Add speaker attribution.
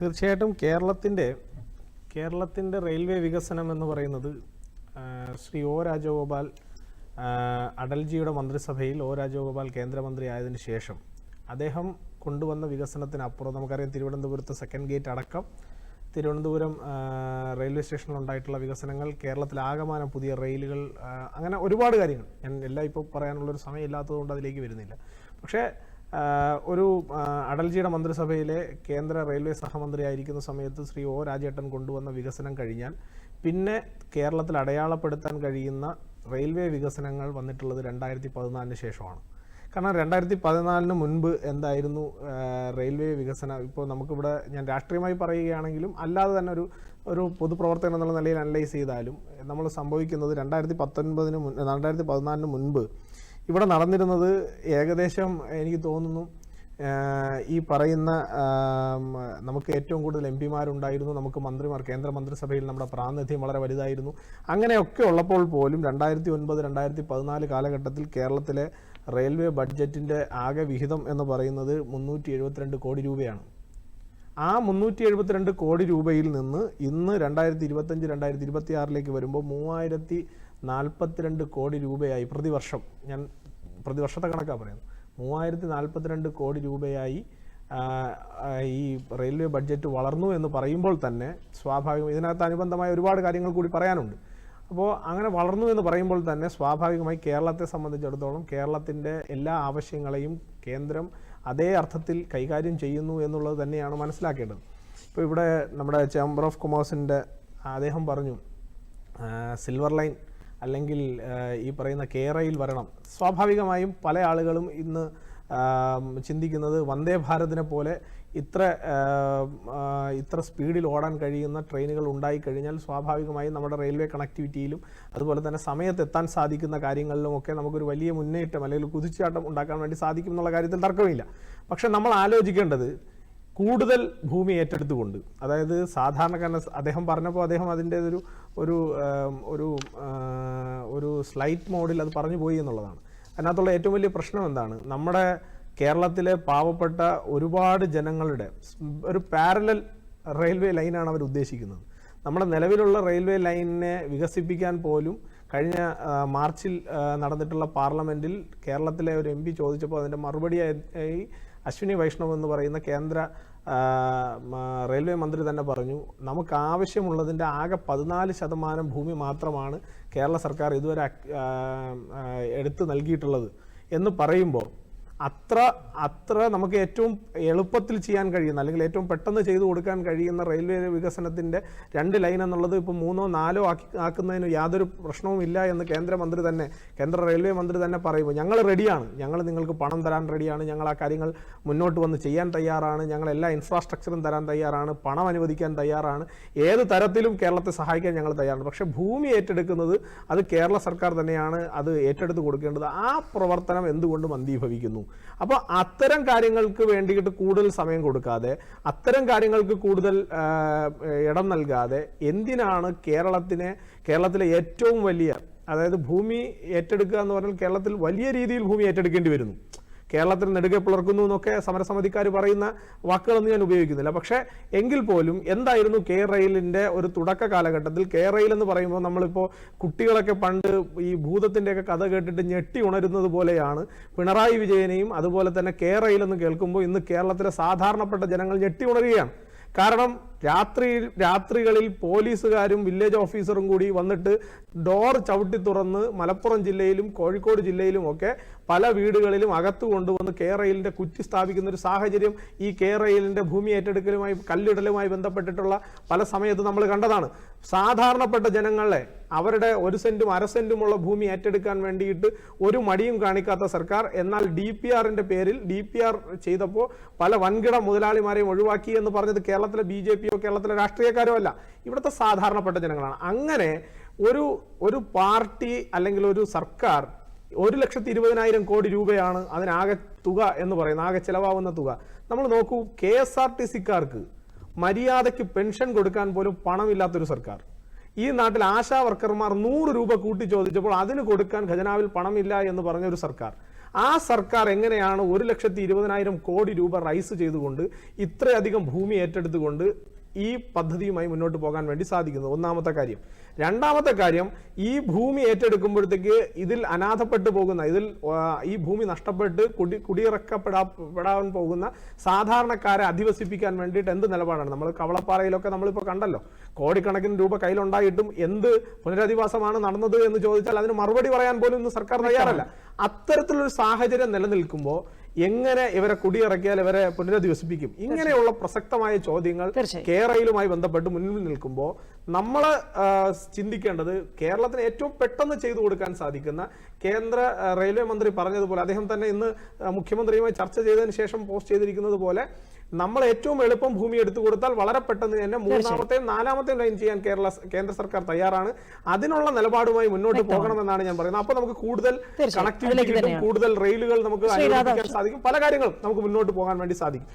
Speaker 1: തീർച്ചയായിട്ടും കേരളത്തിന്റെ കേരളത്തിന്റെ റെയിൽവേ വികസനം എന്ന് പറയുന്നത് ശ്രീ ഒ രാജഗോപാൽ അടൽജിയുടെ മന്ത്രിസഭയിൽ ഒ രാജഗോപാൽ കേന്ദ്രമന്ത്രി ആയതിനു ശേഷം അദ്ദേഹം കൊണ്ടുവന്ന വികസനത്തിനപ്പുറം നമുക്കറിയാം തിരുവനന്തപുരത്ത് സെക്കൻഡ് ഗേറ്റ് അടക്കം തിരുവനന്തപുരം റെയിൽവേ സ്റ്റേഷനിൽ ഉണ്ടായിട്ടുള്ള വികസനങ്ങൾ കേരളത്തിലാകമാനം പുതിയ റെയിലുകൾ അങ്ങനെ ഒരുപാട് കാര്യങ്ങൾ. ഞാൻ എല്ലാം ഇപ്പോൾ പറയാനുള്ളൊരു സമയം ഇല്ലാത്തതുകൊണ്ട് അതിലേക്ക് വരുന്നില്ല. പക്ഷേ ഒരു അടൽജിയുടെ മന്ത്രിസഭയിലെ കേന്ദ്ര റെയിൽവേ സഹമന്ത്രി ആയിരിക്കുന്ന സമയത്ത് ശ്രീ ഒ രാജേട്ടൻ കൊണ്ടുവന്ന വികസനം കഴിഞ്ഞാൽ പിന്നെ കേരളത്തിൽ അടയാളപ്പെടുത്താൻ കഴിയുന്ന റെയിൽവേ വികസനങ്ങൾ വന്നിട്ടുള്ളത് രണ്ടായിരത്തി പതിനാലിന് ശേഷമാണ്. കാരണം രണ്ടായിരത്തി പതിനാലിന് മുൻപ് എന്തായിരുന്നു റെയിൽവേ വികസനം? ഇപ്പോൾ നമുക്കിവിടെ ഞാൻ രാഷ്ട്രീയമായി പറയുകയാണെങ്കിലും അല്ലാതെ തന്നെ ഒരു ഒരു പൊതുപ്രവർത്തകൻ എന്നുള്ള നിലയിൽ അനലൈസ് ചെയ്താലും നമ്മൾ സംഭവിക്കുന്നത് രണ്ടായിരത്തി പത്തൊൻപതിന് മുൻ രണ്ടായിരത്തി പതിനാലിന് മുൻപ് ഇവിടെ നടന്നിരുന്നത് ഏകദേശം എനിക്ക് തോന്നുന്നു ഈ പറയുന്ന നമുക്ക് ഏറ്റവും കൂടുതൽ എം പിമാരുണ്ടായിരുന്നു. നമുക്ക് മന്ത്രിമാർ കേന്ദ്ര മന്ത്രിസഭയിൽ നമ്മുടെ പ്രാതിനിധ്യം വളരെ വലുതായിരുന്നു. അങ്ങനെയൊക്കെ ഉള്ളപ്പോൾ പോലും രണ്ടായിരത്തി ഒൻപത് രണ്ടായിരത്തി പതിനാല് കാലഘട്ടത്തിൽ കേരളത്തിലെ റെയിൽവേ ബഡ്ജറ്റിന്റെ ആകെ വിഹിതം എന്ന് പറയുന്നത് മുന്നൂറ്റി കോടി രൂപയാണ്. ആ മുന്നൂറ്റി എഴുപത്തിരണ്ട് കോടി രൂപയിൽ നിന്ന് ഇന്ന് രണ്ടായിരത്തി ഇരുപത്തഞ്ച് രണ്ടായിരത്തി ഇരുപത്തി ആറിലേക്ക് വരുമ്പോൾ മൂവായിരത്തി നാൽപ്പത്തിരണ്ട് കോടി രൂപയായി പ്രതിവർഷം. ഞാൻ പ്രതിവർഷത്തെ കണക്കാണ് പറയുന്നത്. മൂവായിരത്തി നാൽപ്പത്തിരണ്ട് കോടി രൂപയായി ഈ റെയിൽവേ ബഡ്ജറ്റ് വളർന്നു എന്ന് പറയുമ്പോൾ തന്നെ സ്വാഭാവികം ഇതിനകത്ത് അനുബന്ധമായ ഒരുപാട് കാര്യങ്ങൾ കൂടി പറയാനുണ്ട്. അപ്പോൾ അങ്ങനെ വളർന്നു എന്ന് പറയുമ്പോൾ തന്നെ സ്വാഭാവികമായി കേരളത്തെ സംബന്ധിച്ചിടത്തോളം കേരളത്തിന്റെ എല്ലാ ആവശ്യങ്ങളെയും കേന്ദ്രം അതേ അർത്ഥത്തിൽ കൈകാര്യം ചെയ്യുന്നു എന്നുള്ളത് തന്നെയാണ് മനസ്സിലാക്കേണ്ടത്. ഇപ്പോൾ ഇവിടെ നമ്മുടെ ചേംബർ ഓഫ് കൊമേഴ്സിന്റെ അദ്ദേഹം പറഞ്ഞു സിൽവർ ലൈൻ അല്ലെങ്കിൽ ഈ പറയുന്ന കേരയിൽ വരണം. സ്വാഭാവികമായും പല ആളുകളും ഇന്ന് ചിന്തിക്കുന്നത് വന്ദേ ഭാരതിനെ പോലെ ഇത്ര ഇത്ര സ്പീഡിൽ ഓടാൻ കഴിയുന്ന ട്രെയിനുകൾ ഉണ്ടായി കഴിഞ്ഞാൽ സ്വാഭാവികമായും നമ്മുടെ റെയിൽവേ കണക്ടിവിറ്റിയിലും അതുപോലെ തന്നെ സമയത്തെത്താൻ സാധിക്കുന്ന കാര്യങ്ങളിലും ഒക്കെ നമുക്കൊരു വലിയ മുന്നേറ്റം അല്ലെങ്കിൽ കുതിച്ചാട്ടം ഉണ്ടാക്കാൻ വേണ്ടി സാധിക്കും എന്നുള്ള കാര്യത്തിൽ തർക്കമില്ല. പക്ഷെ നമ്മൾ ആലോചിക്കേണ്ടത് കൂടുതൽ ഭൂമി ഏറ്റെടുത്തുകൊണ്ട് അതായത് സാധാരണക്കാരൻ അദ്ദേഹം പറഞ്ഞപ്പോൾ അദ്ദേഹം അതിന്റെ ഒരു ഒരു ഒരു സ്ലൈറ്റ് മോഡിൽ അത് പറഞ്ഞു പോയി എന്നുള്ളതാണ്. അതിനകത്തുള്ള ഏറ്റവും വലിയ പ്രശ്നം എന്താണ്? നമ്മുടെ കേരളത്തിലെ പാവപ്പെട്ട ഒരുപാട് ജനങ്ങളുടെ ഒരു പാരലൽ റെയിൽവേ ലൈനാണ് അവർ ഉദ്ദേശിക്കുന്നത്. നമ്മുടെ നിലവിലുള്ള റെയിൽവേ ലൈനിനെ വികസിപ്പിക്കാൻ പോലും കഴിഞ്ഞ മാർച്ചിൽ നടന്നിട്ടുള്ള പാർലമെന്റിൽ കേരളത്തിലെ ഒരു എം പി ചോദിച്ചപ്പോൾ അതിന്റെ മറുപടിയായി അശ്വിനി വൈഷ്ണവ് എന്ന് പറയുന്ന കേന്ദ്ര റെയിൽവേ മന്ത്രി തന്നെ പറഞ്ഞു നമുക്ക് ആവശ്യമുള്ളതിന്റെ ആകെ പതിനാല് ശതമാനം ഭൂമി മാത്രമാണ് കേരള സർക്കാർ ഇതുവരെ എടുത്തു നൽകിയിട്ടുള്ളത്. എന്ന് പറയുമ്പോൾ അത്ര അത്ര നമുക്ക് ഏറ്റവും എളുപ്പത്തിൽ ചെയ്യാൻ കഴിയുന്ന അല്ലെങ്കിൽ ഏറ്റവും പെട്ടെന്ന് ചെയ്തു കൊടുക്കാൻ കഴിയുന്ന റെയിൽവേ വികസനത്തിന്റെ രണ്ട് ലൈൻ എന്നുള്ളത് ഇപ്പോൾ മൂന്നോ നാലോ ആക്കി ആക്കുന്നതിന് യാതൊരു പ്രശ്നവും ഇല്ല എന്ന് കേന്ദ്രമന്ത്രി തന്നെ കേന്ദ്ര റെയിൽവേ മന്ത്രി തന്നെ പറയുമ്പോൾ ഞങ്ങൾ റെഡിയാണ്. ഞങ്ങൾ നിങ്ങൾക്ക് പണം തരാൻ റെഡിയാണ്. ഞങ്ങൾ ആ കാര്യങ്ങൾ മുന്നോട്ട് വന്ന് ചെയ്യാൻ തയ്യാറാണ്. ഞങ്ങൾ എല്ലാ ഇൻഫ്രാസ്ട്രക്ചറും തരാൻ തയ്യാറാണ്. പണം അനുവദിക്കാൻ തയ്യാറാണ്. ഏത് തരത്തിലും കേരളത്തെ സഹായിക്കാൻ ഞങ്ങൾ തയ്യാറാണ്. പക്ഷേ ഭൂമി ഏറ്റെടുക്കുന്നത് അത് കേരള സർക്കാർ തന്നെയാണ് അത് ഏറ്റെടുത്ത് കൊടുക്കേണ്ടത്. ആ പ്രവർത്തനം എന്തുകൊണ്ട് മന്ദീഭവിക്കുന്നു അപ്പോൾ അത്തരം കാര്യങ്ങൾക്ക് വേണ്ടിയിട്ട് കൂടുതൽ സമയം കൊടുക്കാതെ അത്തരം കാര്യങ്ങൾക്ക് കൂടുതൽ ഇടം നൽകാതെ എന്തിനാണ് കേരളത്തിനെ കേരളത്തിലെ ഏറ്റവും വലിയ അതായത് ഭൂമി ഏറ്റെടുക്കുക എന്ന് പറഞ്ഞാൽ കേരളത്തിൽ വലിയ രീതിയിൽ ഭൂമി ഏറ്റെടുക്കേണ്ടി വരുന്നു. കേരളത്തിൽ നെടുകെ പുലർക്കുന്നു എന്നൊക്കെ സമരസമിതിക്കാർ പറയുന്ന വാക്കുകളൊന്നും ഞാൻ ഉപയോഗിക്കുന്നില്ല. പക്ഷേ എങ്കിൽ പോലും എന്തായിരുന്നു കെ റെയിലിന്റെ ഒരു തുടക്ക കാലഘട്ടത്തിൽ? കെ റെയിൽ എന്ന് പറയുമ്പോൾ നമ്മളിപ്പോൾ കുട്ടികളൊക്കെ പണ്ട് ഈ ഭൂതത്തിന്റെയൊക്കെ കഥ കേട്ടിട്ട് ഞെട്ടി ഉണരുന്നത് പോലെയാണ്. പിണറായി വിജയനെയും അതുപോലെ തന്നെ കെ റെയിൽ എന്ന് കേൾക്കുമ്പോൾ ഇന്ന് കേരളത്തിലെ സാധാരണപ്പെട്ട ജനങ്ങൾ ഞെട്ടി ഉണരുകയാണ്. കാരണം രാത്രി രാത്രികളിൽ പോലീസുകാരും വില്ലേജ് ഓഫീസറും കൂടി വന്നിട്ട് ഡോർ ചവിട്ടി തുറന്ന് മലപ്പുറം ജില്ലയിലും കോഴിക്കോട് ജില്ലയിലും ഒക്കെ പല വീടുകളിലും അകത്ത് കൊണ്ടുവന്ന് കേരയിലിന്റെ കുറ്റി സ്ഥാപിക്കുന്ന ഒരു സാഹചര്യം ഈ കേരയിലിന്റെ ഭൂമി ഏറ്റെടുക്കലുമായി കല്ലിടലുമായി ബന്ധപ്പെട്ടിട്ടുള്ള പല സമയത്ത് നമ്മൾ കണ്ടതാണ്. സാധാരണപ്പെട്ട ജനങ്ങളെ അവരുടെ ഒരു സെന്റും അര സെന്റുമുള്ള ഭൂമി ഏറ്റെടുക്കാൻ വേണ്ടിയിട്ട് ഒരു മടിയും കാണിക്കാത്ത സർക്കാർ. എന്നാൽ ഡി പി ആറിന്റെ പേരിൽ ഡി പി ആർ ചെയ്തപ്പോൾ പല വൻകിട മുതലാളിമാരെയും ഒഴിവാക്കി എന്ന് പറഞ്ഞത് കേരളത്തിലെ ബി ജെ പിയോ കേരളത്തിലെ രാഷ്ട്രീയക്കാരോ അല്ല. ഇവിടുത്തെ സാധാരണപ്പെട്ട ജനങ്ങളാണ്. അങ്ങനെ ഒരു ഒരു പാർട്ടി അല്ലെങ്കിൽ ഒരു സർക്കാർ ഒരു ലക്ഷത്തി ഇരുപതിനായിരം കോടി രൂപയാണ് അതിനാകെ തുക എന്ന് പറയുന്നത്. ആകെ ചിലവാകുന്ന തുക. നമ്മൾ നോക്കൂ കെ എസ് ആർ ടി സിക്കാർക്ക് മര്യാദയ്ക്ക് പെൻഷൻ കൊടുക്കാൻ പോലും പണമില്ലാത്തൊരു സർക്കാർ. ഈ നാട്ടിൽ ആശാ വർക്കർമാർ നൂറ് രൂപ കൂട്ടി ചോദിച്ചപ്പോൾ അതിന് കൊടുക്കാൻ ഖജനാവിൽ പണമില്ല എന്ന് പറഞ്ഞ ഒരു സർക്കാർ. ആ സർക്കാർ എങ്ങനെയാണ് ഒരു ലക്ഷത്തി ഇരുപതിനായിരം കോടി രൂപ റൈസ് ചെയ്തുകൊണ്ട് ഇത്രയധികം ഭൂമി ഏറ്റെടുത്തുകൊണ്ട് ഈ പദ്ധതിയുമായി മുന്നോട്ട് പോകാൻ വേണ്ടി സാധിക്കുന്നത് ഒന്നാമത്തെ കാര്യം. രണ്ടാമത്തെ കാര്യം ഈ ഭൂമി ഏറ്റെടുക്കുമ്പോഴത്തേക്ക് ഇതിൽ അനാഥപ്പെട്ടു പോകുന്ന ഇതിൽ ഈ ഭൂമി നഷ്ടപ്പെട്ട് കുടി കുടിയിറക്കപ്പെടാ പെടാൻ പോകുന്ന സാധാരണക്കാരെ അധിവസിപ്പിക്കാൻ വേണ്ടിയിട്ട് എന്ത് നിലപാടാണ്? നമ്മൾ കവളപ്പാറയിലൊക്കെ നമ്മളിപ്പോൾ കണ്ടല്ലോ. കോടിക്കണക്കിന് രൂപ കയ്യിലുണ്ടായിട്ടും എന്ത് പുനരധിവാസമാണ് നടന്നത് എന്ന് ചോദിച്ചാൽ അതിന് മറുപടി പറയാൻ പോലും ഇന്ന് സർക്കാർ തയ്യാറല്ല. അത്തരത്തിലൊരു സാഹചര്യം നിലനിൽക്കുമ്പോൾ എങ്ങനെ ഇവരെ കുടിയിറക്കിയാൽ ഇവരെ പുനരധിവസിപ്പിക്കും ഇങ്ങനെയുള്ള പ്രസക്തമായ ചോദ്യങ്ങൾ. കേരളയിലുമായി ബന്ധപ്പെട്ട് മുന്നിൽ നിൽക്കുമ്പോൾ നമ്മൾ ചിന്തിക്കേണ്ടത് കേരളത്തിന് ഏറ്റവും പെട്ടെന്ന് ചെയ്തു കൊടുക്കാൻ സാധിക്കുന്ന കേന്ദ്ര റെയിൽവേ മന്ത്രി പറഞ്ഞതുപോലെ അദ്ദേഹം തന്നെ ഇന്ന് മുഖ്യമന്ത്രിയുമായി ചർച്ച ചെയ്തതിന് ശേഷം പോസ്റ്റ് ചെയ്തിരിക്കുന്നത് പോലെ നമ്മൾ ഏറ്റവും എളുപ്പം ഭൂമി എടുത്തു കൊടുത്താൽ വളരെ പെട്ടെന്ന് തന്നെ മൂന്നാമത്തെയും നാലാമത്തെയും ലൈൻ ചെയ്യാൻ കേരള കേന്ദ്ര സർക്കാർ തയ്യാറാണ്. അതിനുള്ള നിലപാടുമായി മുന്നോട്ട് പോകണമെന്നാണ് ഞാൻ പറയുന്നത്. അപ്പൊ നമുക്ക് കൂടുതൽ കണക്ടിവിറ്റി കിട്ടും കൂടുതൽ റെയിലുകൾ നമുക്ക് സാധിക്കും. പല കാര്യങ്ങളും നമുക്ക് മുന്നോട്ട് പോകാൻ വേണ്ടി സാധിക്കും.